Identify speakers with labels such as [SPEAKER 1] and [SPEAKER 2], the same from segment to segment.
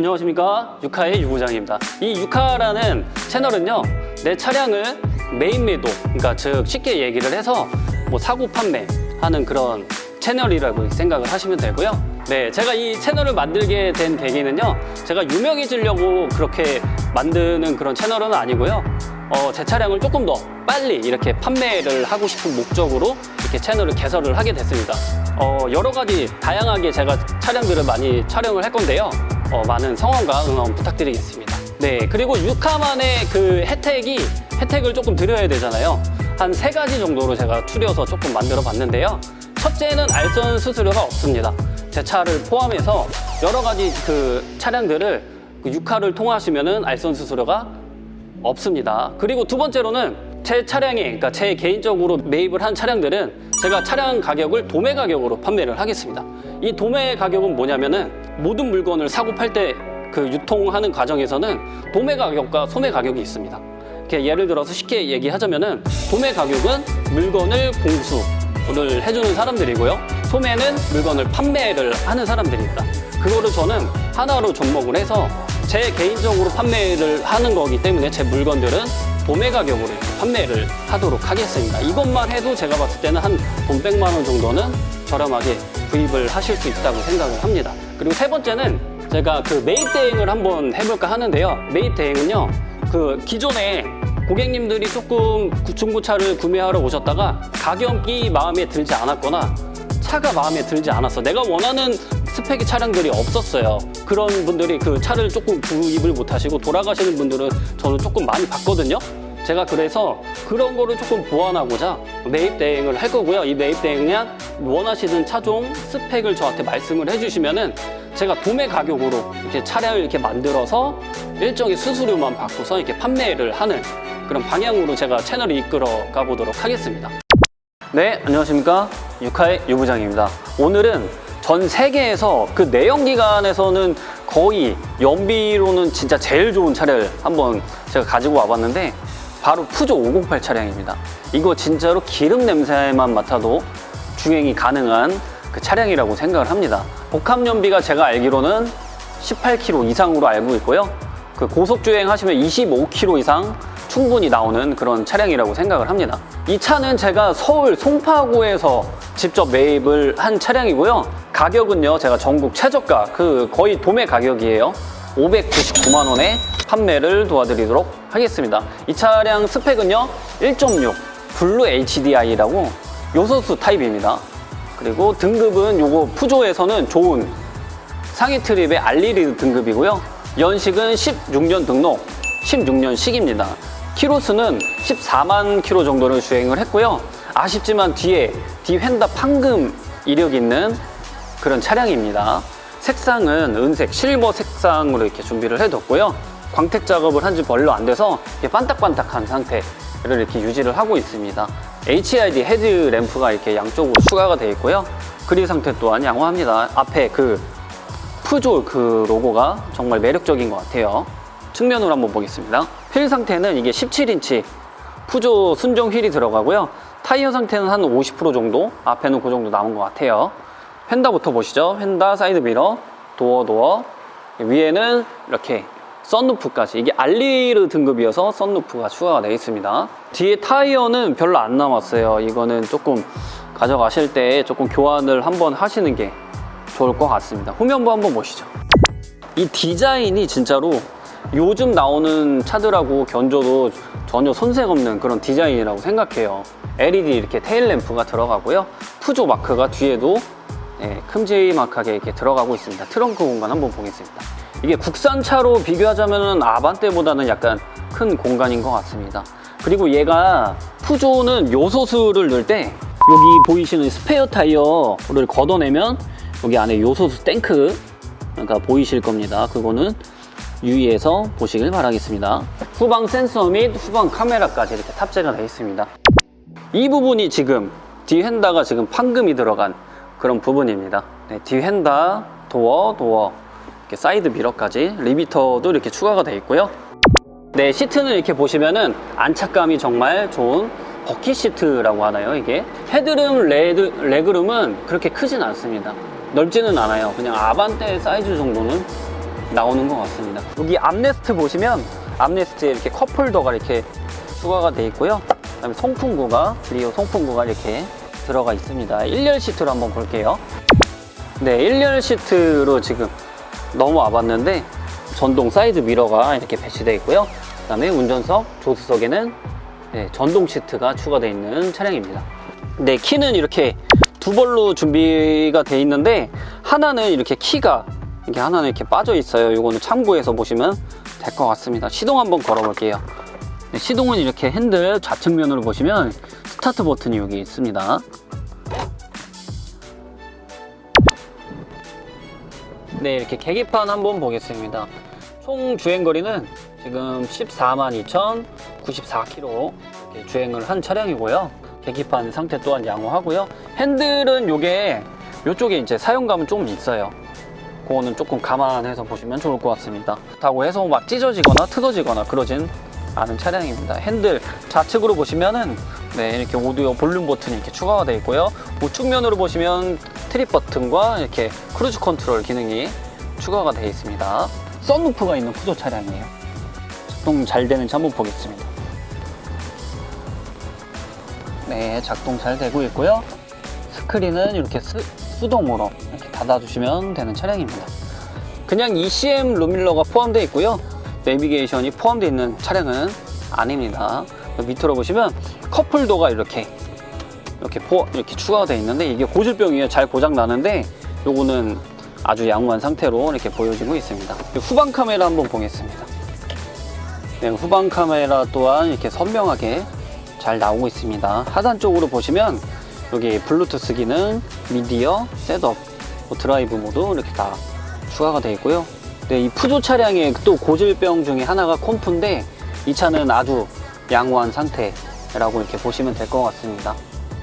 [SPEAKER 1] 안녕하십니까 유카의 유부장입니다 이 유카라는 채널은요 내 차량을 메인 매도 그러니까 즉 쉽게 얘기를 해서 뭐 사고 판매 하는 그런 채널이라고 생각을 하시면 되고요 네 제가 이 채널을 만들게 된 계기는요 제가 유명해지려고 그렇게 만드는 그런 채널은 아니고요 어, 제 차량을 조금 더 빨리 이렇게 판매를 하고 싶은 목적으로 이렇게 채널을 개설을 하게 됐습니다. 어, 여러 가지 다양하게 제가 차량들을 많이 촬영을 할 건데요. 어, 많은 성원과 응원 부탁드리겠습니다. 네, 그리고 유카만의 그 혜택이 혜택을 조금 드려야 되잖아요. 한 세 가지 정도로 제가 추려서 조금 만들어 봤는데요. 첫째는 알선 수수료가 없습니다. 제 차를 포함해서 여러 가지 그 차량들을 그 유카를 통하시면은 알선 수수료가 없습니다. 그리고 두 번째로는 제 차량에, 그러니까 제 개인적으로 매입을 한 차량들은 제가 차량 가격을 도매 가격으로 판매를 하겠습니다. 이 도매 가격은 뭐냐면은 모든 물건을 사고 팔 때 그 유통하는 과정에서는 도매 가격과 소매 가격이 있습니다. 이렇게 예를 들어서 쉽게 얘기하자면은 도매 가격은 물건을 공수를 해주는 사람들이고요. 소매는 물건을 판매를 하는 사람들입니다. 그거를 저는 하나로 접목을 해서 제 개인적으로 판매를 하는 거기 때문에 제 물건들은 도매 가격으로 판매를 하도록 하겠습니다. 이것만 해도 제가 봤을 때는 한 돈 100만 원 정도는 저렴하게 구입을 하실 수 있다고 생각을 합니다. 그리고 세 번째는 제가 그 매입 대행을 한번 해볼까 하는데요. 매입 대행은요, 그 기존에 고객님들이 조금 중고차를 구매하러 오셨다가 가격이 마음에 들지 않았거나 차가 마음에 들지 않았어. 내가 원하는 스펙의 차량들이 없었어요. 그런 분들이 그 차를 조금 구입을 못 하시고 돌아가시는 분들은 저는 조금 많이 봤거든요. 제가 그래서 그런 거를 조금 보완하고자 매입 대행을 할 거고요. 이 매입 대행 그냥 원하시는 차종 스펙을 저한테 말씀을 해주시면은 제가 도매 가격으로 이렇게 차량을 이렇게 만들어서 일정의 수수료만 받고서 이렇게 판매를 하는 그런 방향으로 제가 채널을 이끌어 가보도록 하겠습니다. 네, 안녕하십니까. 유카의 유부장입니다. 오늘은 전 세계에서 그 내연기관에서는 거의 연비로는 진짜 제일 좋은 차를 한번 제가 가지고 와봤는데 바로 푸조 508 차량입니다. 이거 진짜로 기름 냄새만 맡아도 주행이 가능한 그 차량이라고 생각을 합니다. 복합 연비가 제가 알기로는 18km 이상으로 알고 있고요. 그 고속 주행 하시면 25km 이상 충분히 나오는 그런 차량이라고 생각을 합니다. 이 차는 제가 서울 송파구에서 직접 매입을 한 차량이고요. 가격은요, 제가 전국 최저가, 그 거의 도매 가격이에요. 599만 원에 판매를 도와드리도록 하겠습니다. 이 차량 스펙은요, 1.6 블루 HDI라고 요소수 타입입니다. 그리고 등급은 요거 푸조에서는 좋은 상위 트립의 알리리드 등급이고요. 연식은 16년 등록, 16년식입니다. 키로수는 14만 킬로 정도를 주행을 했고요. 아쉽지만 뒤에 뒤 휀다 판금 이력 있는 그런 차량입니다. 색상은 은색, 실버 색상으로 이렇게 준비를 해뒀고요. 광택 작업을 한 지 별로 안 돼서 이렇게 반딱반딱한 상태를 이렇게 유지를 하고 있습니다. HID 헤드 램프가 이렇게 양쪽으로 추가가 되어 있고요. 그릴 상태 또한 양호합니다. 앞에 그 푸조 그 로고가 정말 매력적인 것 같아요. 측면으로 한번 보겠습니다. 휠 상태는 이게 17인치 푸조 순정 휠이 들어가고요. 타이어 상태는 한 50% 정도, 앞에는 그 정도 남은 것 같아요. 휀다부터 보시죠. 휀다 사이드 미러, 도어 도어, 위에는 이렇게 썬루프까지 이게 알리르 등급이어서 썬루프가 추가가 되어 있습니다. 뒤에 타이어는 별로 안 남았어요. 이거는 조금 가져가실 때 조금 교환을 한번 하시는 게 좋을 것 같습니다. 후면부 한번 보시죠. 이 디자인이 진짜로 요즘 나오는 차들하고 견줘도 전혀 손색 없는 그런 디자인이라고 생각해요. LED 이렇게 테일 램프가 들어가고요. 푸조 마크가 뒤에도 예, 큼지막하게 이렇게 들어가고 있습니다. 트렁크 공간 한번 보겠습니다. 이게 국산차로 비교하자면 아반떼보다는 약간 큰 공간인 것 같습니다. 그리고 얘가 푸조는 요소수를 넣을 때 여기 보이시는 스페어 타이어를 걷어내면 여기 안에 요소수 탱크가 보이실 겁니다. 그거는 유의해서 보시길 바라겠습니다. 후방 센서 및 후방 카메라까지 이렇게 탑재가 되어 있습니다. 이 부분이 지금 뒤 핸다가 지금 판금이 들어간 그런 부분입니다. 네, 뒤핸다, 도어, 도어, 이렇게 사이드 미러까지 리미터도 이렇게 추가가 되어 있고요. 네, 시트는 이렇게 보시면은 안착감이 정말 좋은 버킷 시트라고 하나요, 이게? 헤드룸, 레드, 레그룸은 그렇게 크진 않습니다. 넓지는 않아요. 그냥 아반떼 사이즈 정도는 나오는 것 같습니다. 여기 암레스트 보시면 암레스트에 이렇게 컵홀더가 이렇게 추가가 돼 있고요. 그다음에 송풍구가 리오 송풍구가 이렇게 들어가 있습니다. 1열 시트로 한번 볼게요. 네, 1열 시트로 지금 넘어와 봤는데 전동 사이드 미러가 이렇게 배치되어 있고요. 그 다음에 운전석, 조수석에는 네, 전동 시트가 추가되어 있는 차량입니다. 네, 키는 이렇게 두 벌로 준비가 돼 있는데 하나는 이렇게 키가 이렇게 하나는 이렇게 빠져 있어요. 이거는 참고해서 보시면 될 것 같습니다. 시동 한번 걸어 볼게요. 네, 시동은 이렇게 핸들 좌측면으로 보시면 스타트 버튼이 여기 있습니다. 네, 이렇게 계기판 한번 보겠습니다. 총 주행 거리는 지금 14만 2,094km 이렇게 주행을 한 차량이고요. 계기판 상태 또한 양호하고요. 핸들은 요게 요쪽에 이제 사용감은 좀 있어요. 그거는 조금 감안해서 보시면 좋을 것 같습니다. 그렇다고 해서 막 찢어지거나 틀어지거나 그러진 않은 차량입니다. 핸들 좌측으로 보시면은 네, 이렇게 오디오 볼륨 버튼이 이렇게 추가가 되어 있고요. 우측면으로 보시면 트립 버튼과 이렇게 크루즈 컨트롤 기능이 추가가 되어 있습니다. 썬루프가 있는 푸조 차량이에요. 작동 잘 되는지 한번 보겠습니다. 네, 작동 잘 되고 있고요. 스크린은 이렇게 수, 수동으로 이렇게 닫아주시면 되는 차량입니다. 그냥 ECM 루밀러가 포함되어 있고요. 내비게이션이 포함되어 있는 차량은 아닙니다. 밑으로 보시면 컵홀더가 이렇게 이렇게 포 이렇게 추가가 되어 있는데 이게 고질병이에요. 잘 고장 나는데 요거는 아주 양호한 상태로 이렇게 보여지고 있습니다. 후방 카메라 한번 보겠습니다. 네, 후방 카메라 또한 이렇게 선명하게 잘 나오고 있습니다. 하단 쪽으로 보시면 여기 블루투스 기능, 미디어, 셋업, 뭐 드라이브 모드 이렇게 다 추가가 되어 있고요. 네, 이 푸조 차량의 또 고질병 중에 하나가 콤프인데 이 차는 아주 양호한 상태라고 이렇게 보시면 될 것 같습니다.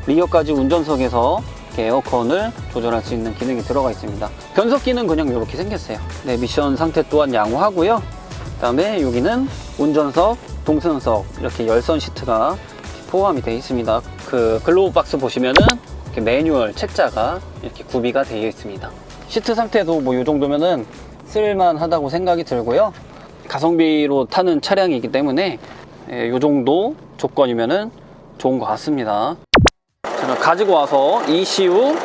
[SPEAKER 1] 리어까지 운전석에서 에어컨을 조절할 수 있는 기능이 들어가 있습니다. 변속기는 그냥 이렇게 생겼어요. 네, 미션 상태 또한 양호하고요. 그 다음에 여기는 운전석, 동승석 이렇게 열선 시트가 포함이 되어 있습니다. 그 글로브 박스 보시면은 이렇게 매뉴얼 책자가 이렇게 구비가 되어 있습니다. 시트 상태도 뭐 이 정도면은 쓸만하다고 생각이 들고요. 가성비로 타는 차량이기 때문에 예, 이 정도 조건이면은 좋은 것 같습니다. 제가 가지고 와서 ECU,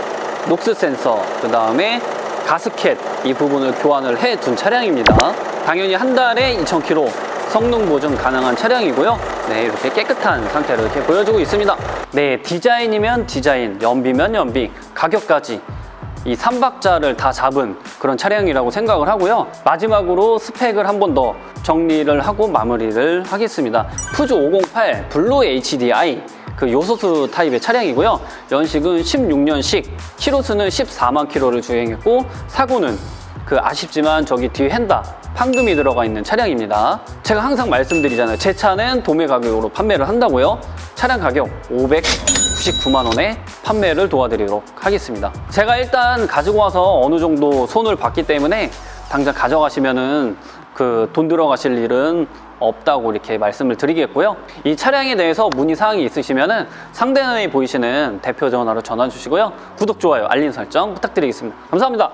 [SPEAKER 1] 녹스 센서, 그 다음에 가스켓 이 부분을 교환을 해 둔 차량입니다. 당연히 한 달에 2,000km 성능 보증 가능한 차량이고요. 네, 이렇게 깨끗한 상태로 이렇게 보여주고 있습니다. 네, 디자인이면 디자인, 연비면 연비, 가격까지 이 3박자를 다 잡은 그런 차량이라고 생각을 하고요. 마지막으로 스펙을 한 번 더 정리를 하고 마무리를 하겠습니다. 푸조 508 블루 HDI 그 요소수 타입의 차량이고요. 연식은 16년식, 키로수는 14만 킬로를 주행했고 사고는 그 아쉽지만 저기 뒤에 헨다 판금이 들어가 있는 차량입니다. 제가 항상 말씀드리잖아요. 제 차는 도매 가격으로 판매를 한다고요. 차량 가격 599만 원에 판매를 도와드리도록 하겠습니다. 제가 일단 가지고 와서 어느 정도 손을 봤기 때문에 당장 가져가시면은 그 돈 들어가실 일은 없다고 이렇게 말씀을 드리겠고요. 이 차량에 대해서 문의 사항이 있으시면은 상단에 보이시는 대표 전화로 전화 주시고요. 구독, 좋아요, 알림 설정 부탁드리겠습니다. 감사합니다.